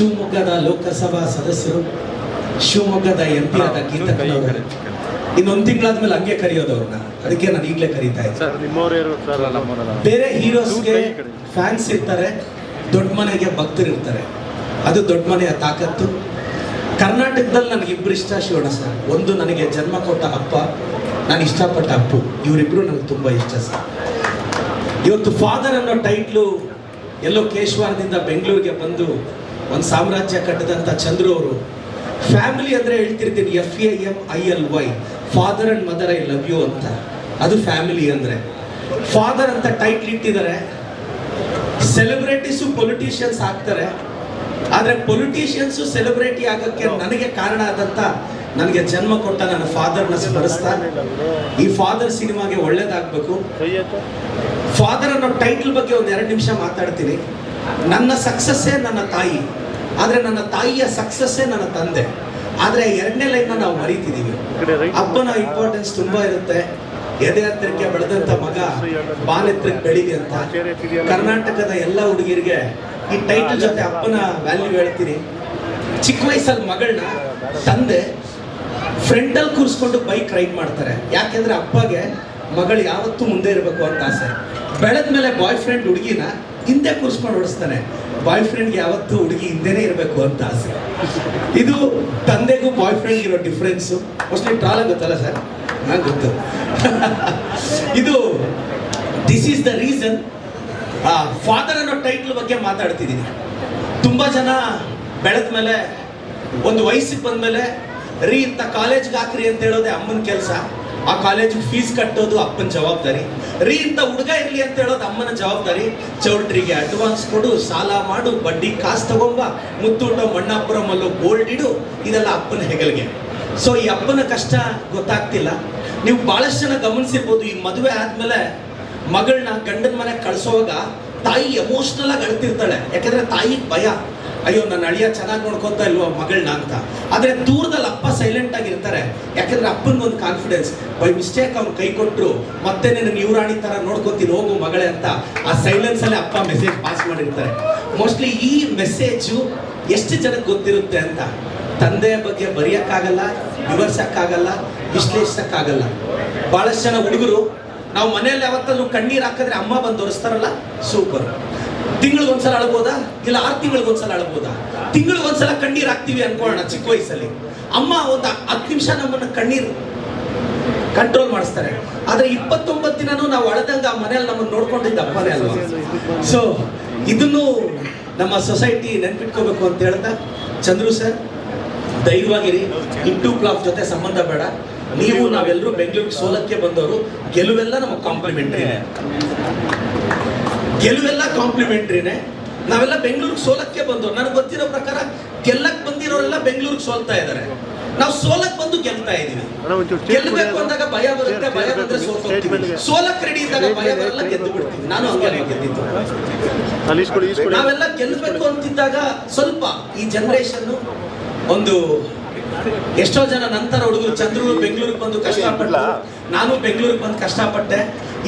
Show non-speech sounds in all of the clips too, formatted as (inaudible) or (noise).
ಶಿವಮೊಗ್ಗದ ಲೋಕಸಭಾ ಸದಸ್ಯರು ಶಿವಮೊಗ್ಗದ ಎಂ ಪಿ ಆದ ಗೀತಕ್ಕನವರು ಇನ್ನೊಂದು ತಿಂಗಳಾದ್ಮೇಲೆ ಹಂಗೆ ಕರೆಯೋದು ಅವ್ರನ್ನ ಅದಕ್ಕೆ ನಾನು ಈಗಲೇ ಕರೀತಾ ಇದ್ದೆ. ಸರ್ ನಿಮ್ಮವ್ರು ಸರ್ ನಮ್ಮವರಲ್ಲ. ಬೇರೆ ಹೀರೋಸ್ಗೆ ಫ್ಯಾನ್ಸ್ ಇರ್ತಾರೆ ದೊಡ್ಡ ಮನೆಗೆ ಭಕ್ತರು ಇರ್ತಾರೆ. ಅದು ದೊಡ್ಡ ಮನೆಯ ತಾಕತ್ತು. ಕರ್ನಾಟಕದಲ್ಲಿ ನನಗೆ ಇಬ್ಬರು ಇಷ್ಟ ಶಿವಣ್ಣ ಸರ್. ಒಂದು ನನಗೆ ಜನ್ಮ ಕೊಟ್ಟ ಅಪ್ಪ ನಾನು ಇಷ್ಟಪಟ್ಟ ಅಪ್ಪು. ಇವರಿಬ್ರು ನನಗೆ ತುಂಬ ಇಷ್ಟ ಸರ್. ಇವತ್ತು ಫಾದರ್ ಅನ್ನೋ ಟೈಟ್ಲು ಎಲ್ಲೋ ಕೇಶವಾರದಿಂದ ಬೆಂಗಳೂರಿಗೆ ಬಂದು ಒಂದು ಸಾಮ್ರಾಜ್ಯ ಕಟ್ಟಿದಂಥ ಚಂದ್ರು ಅವರು ಫ್ಯಾಮಿಲಿ ಅಂದರೆ ಹೇಳ್ತಿರ್ತೀನಿ F A M I L Y father and mother I love you ಅಂತ. ಅದು ಫ್ಯಾಮಿಲಿ ಅಂದರೆ. ಫಾದರ್ ಅಂತ ಟೈಟ್ಲ್ ಇಟ್ಟಿದ್ದಾರೆ. ಸೆಲೆಬ್ರಿಟೀಸು ಪೊಲಿಟಿಷಿಯನ್ಸ್ ಆಗ್ತಾರೆ. ಆದರೆ ಪೊಲಿಟಿಷಿಯನ್ಸು ಸೆಲೆಬ್ರಿಟಿ ಆಗೋಕ್ಕೆ ನನಗೆ ಕಾರಣ ಆದಂಥ ನನಗೆ ಜನ್ಮ ಕೊಟ್ಟ ನನ್ನ ಫಾದರ್ನ ಸ್ಮರಿಸ್ತಾ ಈ ಫಾದರ್ ಸಿನಿಮಾಗೆ ಒಳ್ಳೇದಾಗಬೇಕು. ಫಾದರ್ ಅನ್ನೋ ಟೈಟಲ್ ಬಗ್ಗೆ ಒಂದು ಎರಡು ನಿಮಿಷ ಮಾತಾಡ್ತೀನಿ. ನನ್ನ ಸಕ್ಸಸ್ಸೇ ನನ್ನ ತಾಯಿ. ಆದರೆ ನನ್ನ ತಾಯಿಯ ಸಕ್ಸಸ್ಸೇ ನನ್ನ ತಂದೆ. ಆದರೆ ಎರಡನೇ ಲೈನ್ನ ನಾವು ಮರೀತಿದ್ದೀವಿ ಅಪ್ಪನ ಇಂಪಾರ್ಟೆನ್ಸ್ ತುಂಬ ಇರುತ್ತೆ. ಎದೆ ಹತ್ತಿರಕ್ಕೆ ಬೆಳೆದಂತ ಮಗ ಬಾಲ್ ಎತ್ತರಕ್ಕೆ ಬೆಳೀಲಿ ಅಂತ. ಕರ್ನಾಟಕದ ಎಲ್ಲ ಹುಡುಗಿರಿಗೆ ಈ ಟೈಟಲ್ ಜೊತೆ ಅಪ್ಪನ ವ್ಯಾಲ್ಯೂ ಹೇಳ್ತೀನಿ. ಚಿಕ್ಕ ವಯಸ್ಸಲ್ಲಿ ಮಗಳನ್ನ ತಂದೆ ಫ್ರೆಂಡಲ್ಲಿ ಕೂರಿಸ್ಕೊಂಡು ಬೈಕ್ ರೈಡ್ ಮಾಡ್ತಾರೆ. ಯಾಕೆಂದ್ರೆ ಅಪ್ಪಗೆ ಮಗಳು ಯಾವತ್ತೂ ಮುಂದೆ ಇರಬೇಕು ಅಂತ ಆಸೆ. ಬೆಳೆದ ಮೇಲೆ ಬಾಯ್ ಫ್ರೆಂಡ್ ಹುಡುಗಿನ ಹಿಂದೆ ಕೂರಿಸ್ಕೊಂಡು ಓಡಿಸ್ತಾನೆ. ಬಾಯ್ ಫ್ರೆಂಡ್ಗೆ ಯಾವತ್ತೂ ಹುಡುಗಿ ಹಿಂದೆನೇ ಇರಬೇಕು ಅಂತ ಆಸೆ. ಇದು ತಂದೆಗೂ ಬಾಯ್ ಫ್ರೆಂಡ್ ಇರೋ ಡಿಫ್ರೆನ್ಸು ಮೋಸ್ಟ್ಲಿ ಟ್ರಾಲ್ ಗೊತ್ತಲ್ಲ ಸರ್ ನಾನು ಗೊತ್ತು. (laughs) ಇದು this is the reason father ಅನ್ನೋ ಟೈಟ್ಲ್ ಬಗ್ಗೆ ಮಾತಾಡ್ತಿದ್ದೀನಿ. ತುಂಬ ಜನ ಬೆಳೆದ ಮೇಲೆ ಒಂದು ವಯಸ್ಸಿಗೆ ಬಂದಮೇಲೆ, ರೀ, ಇಂಥ ಕಾಲೇಜ್ಗೆ ಹಾಕ್ರಿ ಅಂತ ಹೇಳೋದೇ ಅಮ್ಮನ ಕೆಲಸ. ಆ ಕಾಲೇಜಿಗೆ ಫೀಸ್ ಕಟ್ಟೋದು ಅಪ್ಪನ ಜವಾಬ್ದಾರಿ. ರೀ, ಇಂಥ ಹುಡುಗ ಇರಲಿ ಅಂತ ಹೇಳೋದು ಅಮ್ಮನ ಜವಾಬ್ದಾರಿ. ಚೌಟ್ರಿಗೆ ಅಡ್ವಾನ್ಸ್ ಕೊಡು, ಸಾಲ ಮಾಡು, ಬಡ್ಡಿ ಕಾಸು ತಗೊಂಬ, ಮುತ್ತೂಟ ಮಣ್ಣಾಪುರಮಲ್ಲೂ ಗೋಲ್ಡ್ ಇಡು, ಇದೆಲ್ಲ ಅಪ್ಪನ ಹೆಗಲಿಗೆ. ಸೊ ಈ ಅಪ್ಪನ ಕಷ್ಟ ಗೊತ್ತಾಗ್ತಿಲ್ಲ. ನೀವು ಬಹಳಷ್ಟು ಜನ ಗಮನಿಸಿರ್ಬೋದು, ಈ ಮದುವೆ ಆದ್ಮೇಲೆ ಮಗಳನ್ನ ಗಂಡನ ಮನೆಗೆ ಕಳ್ಸೋವಾಗ ತಾಯಿ ಎಮೋಷ್ನಲ್ ಆಗಿ ಅಳ್ತಿರ್ತಾಳೆ. ಯಾಕಂದ್ರೆ ತಾಯಿ ಭಯ. ಅಯ್ಯೋ ನನ್ನ ಅಳಿಯ ಚೆನ್ನಾಗಿ ನೋಡ್ಕೊತಾ ಇಲ್ವೋ ಮಗಳನ್ನ ಅಂತ. ಆದ್ರೆ ದೂರದಲ್ಲಿ ಅಪ್ಪ ಸೈಲೆಂಟ್ ಆಗಿರ್ತಾರೆ ಯಾಕಂದ್ರೆ ಅಪ್ಪನಿಗೊಂದು ಕಾನ್ಫಿಡೆನ್ಸ್ ಬೈ ಮಿಸ್ಟೇಕ್ ಅವ್ನು ಕೈ ಕೊಟ್ಟರು ಮತ್ತೆ ನಿನ್ನ ಯುವರಾಣಿ ತರ ನೋಡ್ಕೊತೀನಿ, ಹೋಗು ಮಗಳೇ ಅಂತ. ಆ ಸೈಲೆನ್ಸ್ ಅಲ್ಲಿ ಅಪ್ಪ ಮೆಸೇಜ್ ಪಾಸ್ ಮಾಡಿರ್ತಾರೆ. ಮೋಸ್ಟ್ಲಿ ಈ ಮೆಸೇಜು ಎಷ್ಟು ಜನಕ್ಕೆ ಗೊತ್ತಿರುತ್ತೆ ಅಂತ ತಂದೆಯ ಬಗ್ಗೆ ಬರೆಯಕ್ಕಾಗಲ್ಲ, ವಿವರ್ಸೋಕ್ಕಾಗಲ್ಲ, ವಿಶ್ಲೇಷಿಸಕ್ಕಾಗಲ್ಲ. ಬಹಳಷ್ಟು ಜನ ಹುಡುಗರು ನಾವು ಮನೆಯಲ್ಲಿ ಯಾವತ್ತಾದ್ರೂ ಕಣ್ಣೀರು ಹಾಕಿದ್ರೆ ಅಮ್ಮ ಬಂದು ತೋರಿಸ್ತಾರಲ್ಲ? ಸೂಪರ್ ತಿಂಗಳಿಗೊಂದ್ಸಲ ಅಳ್ಬೋದಾ? ಇಲ್ಲ ಆರು ತಿಂಗಳಿಗೊಂದ್ಸಲ ಅಳ್ಬೋದಾ? ತಿಂಗಳಿಗೊಂದ್ಸಲ ಕಣ್ಣೀರು ಹಾಕ್ತೀವಿ ಅನ್ಕೊಳ್ಳೋಣ, ಚಿಕ್ಕ ವಯಸ್ಸಲ್ಲಿ. ಅಮ್ಮ ಒಂದು ಹತ್ತು ನಿಮಿಷ ನಮ್ಮನ್ನ ಕಣ್ಣೀರು ಕಂಟ್ರೋಲ್ ಮಾಡಿಸ್ತಾರೆ. ಆದ್ರೆ ಇಪ್ಪತ್ತೊಂಬತ್ತು ದಿನನೂ ನಾವು ಅಳದಂಗ ಆ ಮನೆಯಲ್ಲಿ ನಮ್ಮನ್ನು ನೋಡ್ಕೊಂಡಿದ್ದ ಅಪ್ಪನೇ ಅಲ್ವಾ? ಸೊ ಇದನ್ನು ನಮ್ಮ ಸೊಸೈಟಿ ನೆನ್ಪಿಟ್ಕೋಬೇಕು ಅಂತ ಹೇಳ್ತಾ, ಚಂದ್ರು ಸರ್ ಧೈರ್ಯವಾಗಿರಿ. ಇಂಟು ಕ್ಲಾಫ್ ಜೊತೆ ಸಂಬಂಧ ಬೇಡ. ನೀವು ನಾವೆಲ್ಲರೂ ಬೆಂಗಳೂರಿಗೆ ಸೋಲಕ್ಕೆ ಬಂದವರು ಗೆಲುವೆಲ್ಲ ನಮಗೆ ಕಾಂಪ್ಲಿಮೆಂಟ್ರಿನೇ ಗೆಲುವೆಲ್ಲ ಕಾಂಪ್ಲಿಮೆಂಟ್ರಿನೇ ನಾವೆಲ್ಲ ಬೆಂಗಳೂರಿಗೆ ಸೋಲಕ್ಕೆ ಬಂದವರು. ನನಗೆ ಗೊತ್ತಿರೋ ಪ್ರಕಾರ ಗೆಲ್ಲಕ್ ಬಂದಿರೋರೆಲ್ಲ ಬೆಂಗಳೂರಿಗೆ ಸೋಲ್ತಾ ಇದ್ದಾರೆ. ನಾವು ಸೋಲಕ್ ಬಂದು ಗೆಲ್ತಾ ಇದೀವಿ ಗೆಲ್ಲಬೇಕು ಅಂದಾಗ ಭಯ ಬರುತ್ತೆ ಭಯ ಬಂದ್ರೆ ಸೋತೋಗ್ತೀವಿ. ಸೋಲಕ್ ರೆಡಿ ಇದ್ದಾಗ ಭಯ ಬರಲ್ಲ ಗೆದ್ದು ಬಿಡ್ತೀವಿ ನಾನು ಗೆದ್ದಿದ್ದು. ನಾವೆಲ್ಲ ಗೆಲ್ಲಬೇಕು ಅಂತಿದ್ದಾಗ ಸ್ವಲ್ಪ ಈ ಜನರೇಷನ್ ಒಂದು ಎಷ್ಟೋ ಜನ ನಂತರ ಹುಡುಗರು ಚಂದ್ರು ಬೆಂಗಳೂರಿಗೆ ಬಂದು ಕಷ್ಟಪಟ್ಟ ನಾನು ಬೆಂಗಳೂರಿಗೆ ಬಂದು ಕಷ್ಟಪಟ್ಟೆ.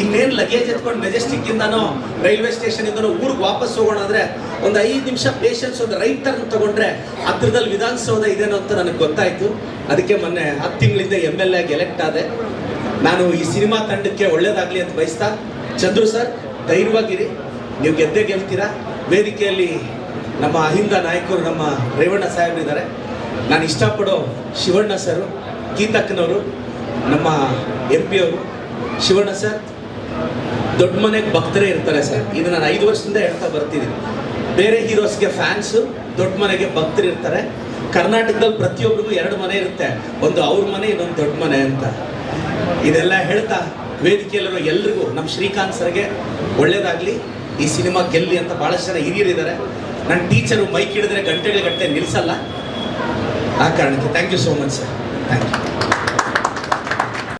ಇನ್ನೇನ್ ಲಗೇಜ್ ಎತ್ಕೊಂಡು ಮೆಜೆಸ್ಟಿಕ್ ಇಂದನೋ ರೈಲ್ವೆ ಸ್ಟೇಷನ್ ಇಂದನೋ ಊರಿಗೆ ವಾಪಸ್ ಹೋಗೋಣ ಅಂದ್ರೆ ಒಂದು ಐದು ನಿಮಿಷ ಪೇಷನ್ಸ್ ಒಂದು ರೈಟ್ ಟರ್ನ್ ತಗೊಂಡ್ರೆ ಹತ್ರದಲ್ಲಿ ವಿಧಾನಸೌಧ ಇದೇನೋ ಅಂತ ನನಗೆ ಗೊತ್ತಾಯ್ತು. ಅದಕ್ಕೆ ಮೊನ್ನೆ ಹತ್ತು ತಿಂಗಳಿಂದ ಎಂ ಎಲ್ ಎ ಎಲೆಕ್ಟ್ ಆದೆ. ನಾನು ಈ ಸಿನಿಮಾ ತಂಡಕ್ಕೆ ಒಳ್ಳೇದಾಗ್ಲಿ ಅಂತ ಬಯಸ್ತಾ ಚಂದ್ರು ಸರ್ ಧೈರ್ಯವಾಗಿರಿ. ನೀವು ಗೆದ್ದೇ ಗೆಲ್ತೀರಾ? ವೇದಿಕೆಯಲ್ಲಿ ನಮ್ಮ ಅಹಿಂದ ನಾಯಕರು ನಮ್ಮ ರೇವಣ್ಣ ಸಾಹೇಬ್ರಿದ್ದಾರೆ. ನಾನು ಇಷ್ಟಪಡೋ ಶಿವಣ್ಣ ಸರು ಗೀತಕ್ಕನವರು ನಮ್ಮ ಎಂ ಪಿ ಅವರು. ಶಿವಣ್ಣ ಸರ್ ದೊಡ್ಡ ಮನೆಗೆ ಭಕ್ತರೇ ಇರ್ತಾರೆ ಸರ್ ಇದು ನಾನು ಐದು ವರ್ಷದಿಂದ ಹೇಳ್ತಾ ಬರ್ತಿದ್ದೀನಿ ಬೇರೆ ಹೀರೋಸ್ಗೆ ಫ್ಯಾನ್ಸು ದೊಡ್ಡ ಮನೆಗೆ ಭಕ್ತರು ಇರ್ತಾರೆ. ಕರ್ನಾಟಕದಲ್ಲಿ ಪ್ರತಿಯೊಬ್ಬರಿಗೂ ಎರಡು ಮನೆ ಇರುತ್ತೆ. ಒಂದು ಅವ್ರ ಮನೆ, ಇನ್ನೊಂದು ದೊಡ್ಡ ಮನೆ ಅಂತ. ಇದೆಲ್ಲ ಹೇಳ್ತಾ ವೇದಿಕೆಯಲ್ಲಿರೋ ಎಲ್ರಿಗೂ, ನಮ್ಮ ಶ್ರೀಕಾಂತ್ ಸರ್ಗೆ ಒಳ್ಳೇದಾಗಲಿ. ಈ ಸಿನಿಮಾ ಗೆಲ್ಲಿ ಅಂತ ಭಾಳಷ್ಟು ಜನ ಹಿರಿಯರಿದ್ದಾರೆ. ನನ್ನ ಟೀಚರು ಮೈಕ್ ಹಿಡಿದ್ರೆ ಗಂಟೆಗಳ ಗಂಟೆ ನಿಲ್ಲಿಸಲ್ಲ ಆ ಕಾರಣಕ್ಕೆ thank you so much sir thank you